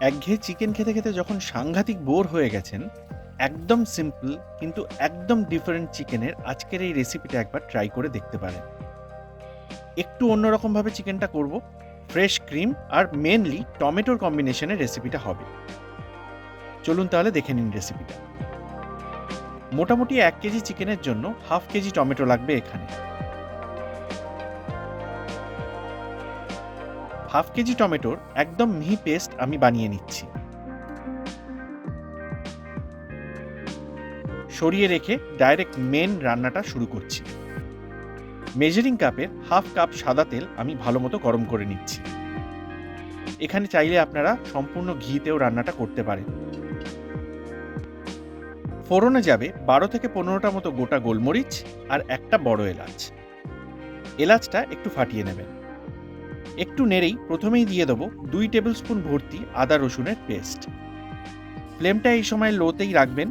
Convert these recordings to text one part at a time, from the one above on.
একঘেয়ে চিকেন খেতে খেতে যখন সাংঘাতিক বোর হয়ে গেছেন, একদম সিম্পল কিন্তু একদম ডিফারেন্ট চিকেনের আজকের এই রেসিপিটা একবার ট্রাই করে দেখতে পারেন। একটু অন্যরকমভাবে চিকেনটা করব। ফ্রেশ ক্রিম আর মেনলি টমেটোর কম্বিনেশনে রেসিপিটা হবে। চলুন তাহলে দেখে নিন রেসিপিটা মোটামুটি এক কেজি চিকেনের জন্য হাফ কেজি টমেটো লাগবে এখানে। হাফ কেজি টমেটোর একদম মিহি পেস্ট আমি বানিয়ে নিচ্ছি। সরিয়ে রেখে ডাইরেক্ট মেন রান্নাটা শুরু করছি। মেজারিং কাপের হাফ কাপ সাদা তেল আমি ভালো মতো গরম করে নিচ্ছি। এখানে চাইলে আপনারা সম্পূর্ণ ঘিতেও রান্নাটা করতে পারেন। ফোড়নে যাবে বারো থেকে পনেরোটা মতো গোটা গোলমরিচ আর একটা বড় এলাচ। এলাচটা একটু ফাটিয়ে নেবেন। একটু নেড়েই প্রথমেই দিয়ে দেবো দুই টেবিল স্পুন ভর্তি আদা রসুনের পেস্ট। ফ্লেমটা এই সময় লোতেই রাখবেন।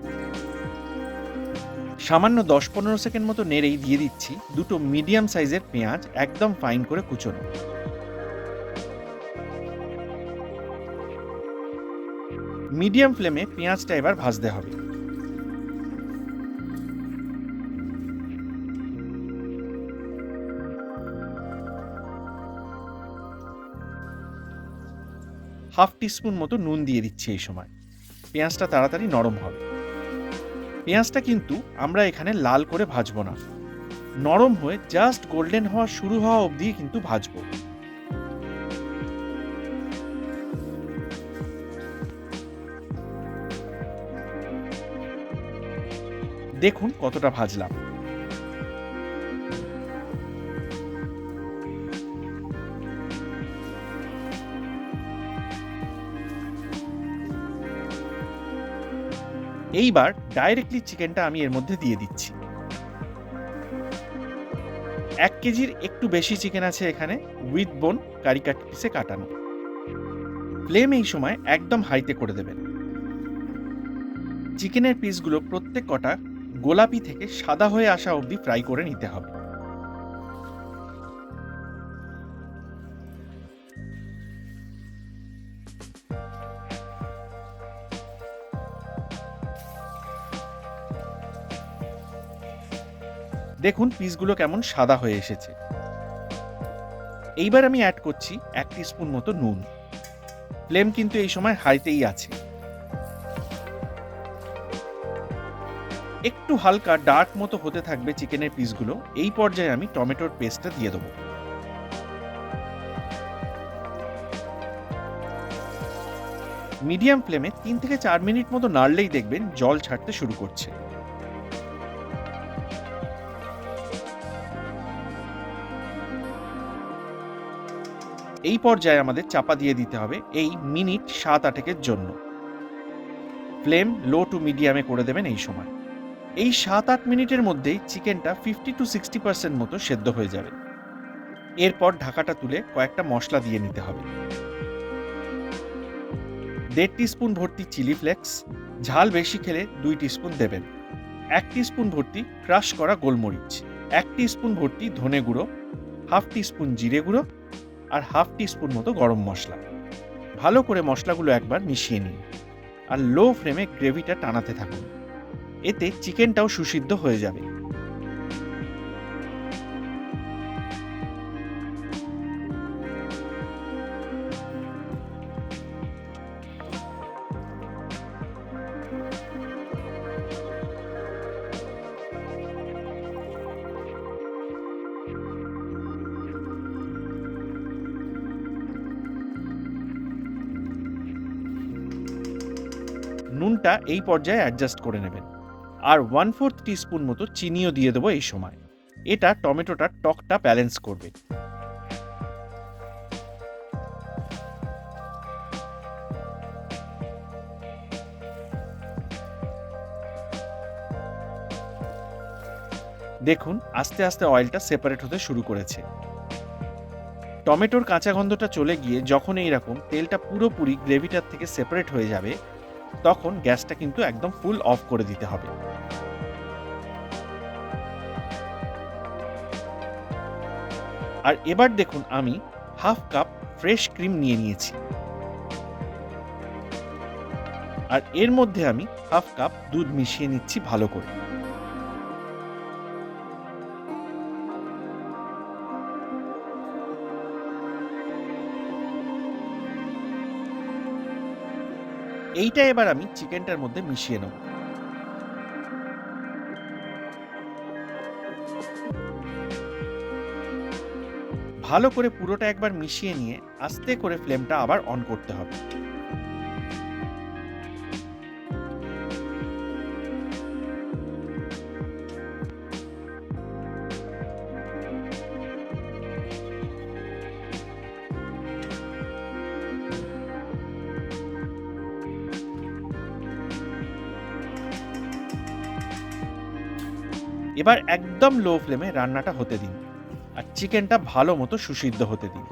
সামান্য দশ পনেরো সেকেন্ড মতো নেড়েই দিয়ে দিচ্ছি দুটো মিডিয়াম সাইজের পেঁয়াজ একদম ফাইন করে কুচোনো। মিডিয়াম ফ্লেমে পেঁয়াজটা এবার ভাজতে হবে। হাফ টিস্পুন মতো নুন দিয়ে দিচ্ছি এই সময়। পেঁয়াজটা তাড়াতাড়ি নরম হবে। পেঁয়াজটা কিন্তু আমরা এখানে লাল করে ভাজবো না। নরম হয়ে জাস্ট গোল্ডেন হওয়া শুরু হওয়া অবধি কিন্তু ভাজবো। দেখুন কতটা ভাজলাম। এইবার ডাইরেক্টলি চিকেনটা আমি এর মধ্যে দিয়ে দিচ্ছি। এক কেজির একটু বেশি চিকেন আছে এখানে উইথ বোন কারি কাট পিসে কাটানো। ফ্লেম এই সময় একদম হাইতে করে দেবেন। চিকেনের পিসগুলো প্রত্যেক কটা গোলাপি থেকে সাদা হয়ে আসা অবধি ফ্রাই করে নিতে হবে। দেখুন পিসগুলো কেমন সাদা হয়ে এসেছে। এইবার আমি অ্যাড করছি এক স্পুন মতো নুন। ফ্লেম কিন্তু এই সময় হাইতেই আছে। একটু হালকা ডার্ক মতো হতে থাকবে চিকেনের পিসগুলো। এই পর্যায়ে আমি টমেটোর পেস্টটা দিয়ে দেবো। মিডিয়াম ফ্লেমে তিন থেকে চার মিনিট মতো নাড়লেই দেখবেন জল ছাড়তে শুরু করছে। এই পর্যায়ে আমাদের চাপা দিয়ে দিতে হবে এই মিনিট সাত আটেকের জন্য। ফ্লেম লো টু মিডিয়ামে করে দেবেন এই সময়। এই সাত আট মিনিটের মধ্যেই চিকেনটা ফিফটি টু সিক্সটি পার্সেন্ট মতো সেদ্ধ হয়ে যাবে। এরপর ঢাকাটা তুলে কয়েকটা মশলা দিয়ে নিতে হবে। দেড় টিস্পুন ভর্তি চিলি ফ্লেক্স, ঝাল বেশি খেলে দুই টিস্পুন দেবেন। এক টিস্পুন ভর্তি ক্রাশ করা গোলমরিচ, এক টিস্পুন ভর্তি ধনে গুঁড়ো, হাফ টিস্পুন জিরে গুঁড়ো আর হাফ টিস্পুন মতো গরম মশলা। ভালো করে মশলাগুলো একবার মিশিয়ে নিন আর লো ফ্লেমে গ্রেভিটা টানাতে থাকুন। এতে চিকেনটাও সুসিদ্ধ হয়ে যাবে। নুনটা এই পর্যায়ে অ্যাডজাস্ট করে নেবেন। আর ওয়ান ফোর্থ টিস্পুন মতো চিনিও দিয়ে দেবো এই সময়। এটা টমেটোটার টকটা ব্যালেন্স করবে। দেখুন, আস্তে আস্তে অয়েলটা সেপারেট হতে শুরু করেছে। টমেটোর কাঁচা গন্ধটা চলে গিয়ে যখন এই রকম তেলটা পুরোপুরি গ্রেভিটার থেকে সেপারেট হয়ে যাবে তখন গ্যাসটা কিন্তু একদম ফুল অফ করে দিতে হবে। আর এবার দেখুন আমি হাফ কাপ ফ্রেশ ক্রিম নিয়ে নিয়েছি। আর এর মধ্যে আমি হাফ কাপ দুধ মিশিয়ে নিচ্ছি ভালো করে। এইটা এবার আমি চিকেনটার মধ্যে মিশিয়ে নেব। ভালো করে পুরোটা একবার মিশিয়ে নিয়ে আস্তে করে ফ্লেমটা আবার অন করতে হবে। এবার একদম লো ফ্লেমে রান্নাটা হতে দিন। আর চিকেনটা ভালো মতো সুসিদ্ধ হতে দিন।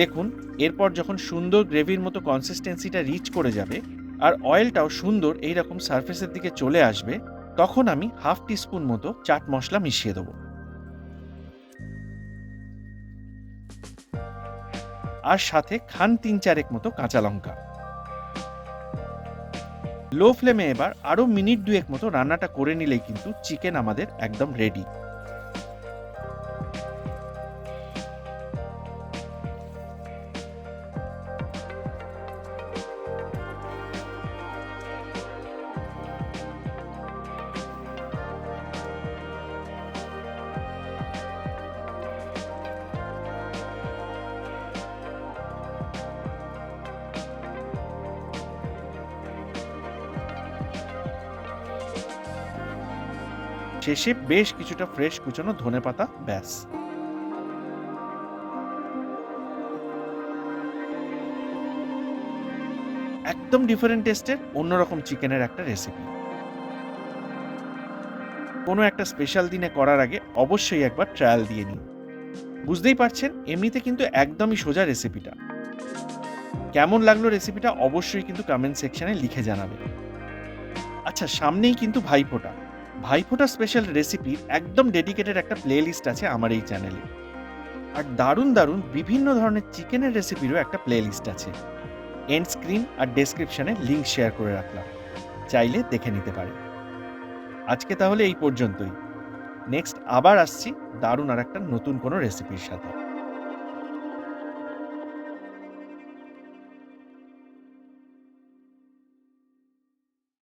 দেখুন, এরপর যখন সুন্দর গ্রেভির মতো কনসিস্টেন্সিটা রিচ করে যাবে, আর অয়েলটাও সুন্দর এই রকম সারফেসের দিকে চলে আসবে, তখন আমি হাফ টিস্পুন মতো চাট মশলা মিশিয়ে দেবো। আর সাথে খান তিন চারেক মতো কাঁচা লঙ্কা। লো ফ্লেমে এবার আরও মিনিট দুয়েক মতো রান্নাটা করে নিলেই কিন্তু চিকেন আমাদের একদম রেডি শেষে বেশ কিছুটা ফ্রেশ কুচনো ধনে পাতা, ব্যাস। একদম ডিফারেন্ট টেস্টের অন্যরকম চিকেনের একটা রেসিপি কোনো একটা স্পেশাল দিনে করার আগে অবশ্যই একবার ট্রায়াল দিয়ে নিন। বুঝতেই পারছেন, এমনিতে কিন্তু একদমই সোজা রেসিপিটা কেমন লাগল রেসিপিটা অবশ্যই কিন্তু কমেন্ট সেকশনে লিখে জানাবেন। আচ্ছা সামনেই কিন্তু ভাইফোঁটা ভাইফোঁটা স্পেশাল রেসিপির একদম ডেডিকেটেড একটা প্লেলিস্ট আছে আমার এই চ্যানেলে আর দারুণ দারুণ বিভিন্ন ধরনের চিকেনের রেসিপিরও একটা প্লেলিস্ট আছে। এন্ড স্ক্রিন আর ডেসক্রিপশনে লিঙ্ক শেয়ার করে রাখলাম। চাইলে দেখে নিতে পারেন। আজকে তাহলে এই পর্যন্তই। নেক্সট আবার আসছি দারুণ আর একটা নতুন কোনো রেসিপির সাথে।